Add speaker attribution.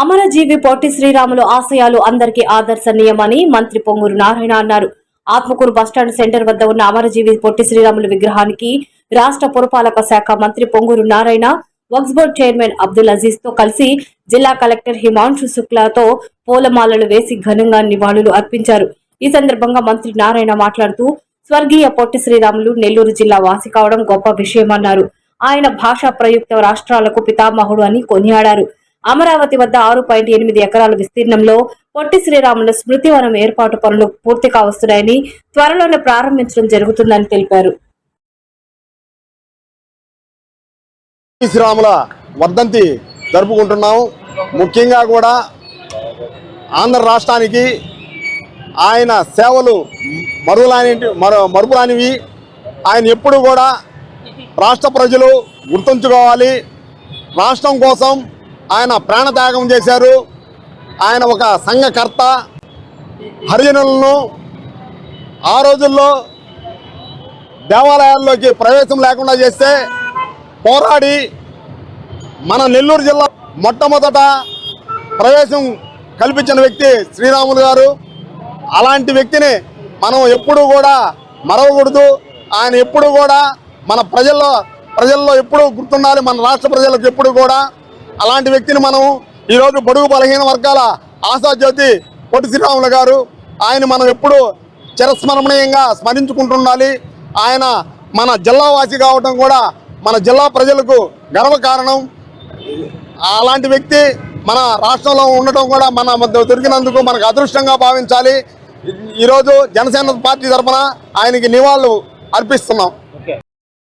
Speaker 1: అమరజీవి పొట్టి శ్రీరాములు ఆశయాలు అందరికీ ఆదర్శనీయమని మంత్రి పొంగూరు నారాయణ అన్నారు. ఆత్మకూరు బస్టాండ్ సెంటర్ వద్ద ఉన్న అమరజీవి పొట్టి శ్రీరాములు విగ్రహానికి రాష్ట్ర పురపాలక శాఖ మంత్రి పొంగూరు నారాయణ వక్స్ బోర్డ్ చైర్మన్ అబ్దుల్ అజీజ్తో కలిసి జిల్లా కలెక్టర్ హిమాంశు శుక్లాతో పూలమాలలు వేసి ఘనంగా నివాళులు అర్పించారు. ఈ సందర్భంగా మంత్రి నారాయణ మాట్లాడుతూ స్వర్గీయ పొట్టి శ్రీరాములు నెల్లూరు జిల్లా వాసి కావడం గొప్ప విషయమన్నారు. ఆయన భాషా ప్రయుక్త రాష్ట్రాలకు పితామహుడు అని కొనియాడారు. అమరావతి వద్ద ఆరు పాయింట్ ఎనిమిది ఎకరాల విస్తీర్ణంలో పొట్టి శ్రీరాములు స్మృతివనం ఏర్పాటు పనులు పూర్తి కావస్తున్నాయని త్వరలోనే ప్రారంభించడం జరుగుతుందని తెలిపారు.
Speaker 2: శ్రీరాముల వర్ధంతి జరుపుకుంటున్నాము. ముఖ్యంగా కూడా ఆంధ్ర రాష్ట్రానికి ఆయన సేవలు మరువులాని మరు ఆయన ఎప్పుడు కూడా రాష్ట్ర ప్రజలు గుర్తుంచుకోవాలి. రాష్ట్రం కోసం ఆయన ప్రాణత్యాగం చేశారు. ఆయన ఒక సంఘకర్త. హరిజనులను ఆ రోజుల్లో దేవాలయాల్లోకి ప్రవేశం లేకుండా చేస్తే పోరాడి మన నెల్లూరు జిల్లా మొట్టమొదట ప్రవేశం కల్పించిన వ్యక్తి శ్రీరాములు గారు. అలాంటి వ్యక్తిని మనం ఎప్పుడూ కూడా మరవకూడదు. ఆయన ఎప్పుడు కూడా మన ప్రజల్లో ప్రజల్లో ఎప్పుడూ గుర్తుండాలి. మన రాష్ట్ర ప్రజలకు ఎప్పుడు కూడా అలాంటి వ్యక్తిని మనం ఈరోజు బడుగు బలహీన వర్గాల ఆశాజ్యోతి పొట్టి శ్రీరాములు గారు ఆయన మనం ఎప్పుడూ చిరస్మరణీయంగా స్మరించుకుంటుండాలి. ఆయన మన జిల్లావాసి కావటం కూడా మన జిల్లా ప్రజలకు గర్వకారణం అలాంటి వ్యక్తి మన రాష్ట్రంలో ఉండటం కూడా మన దొరికినందుకు మనకు అదృష్టంగా భావించాలి. ఈరోజు జనసేన పార్టీ తరఫున ఆయనకి నివాళులు అర్పిస్తున్నాం.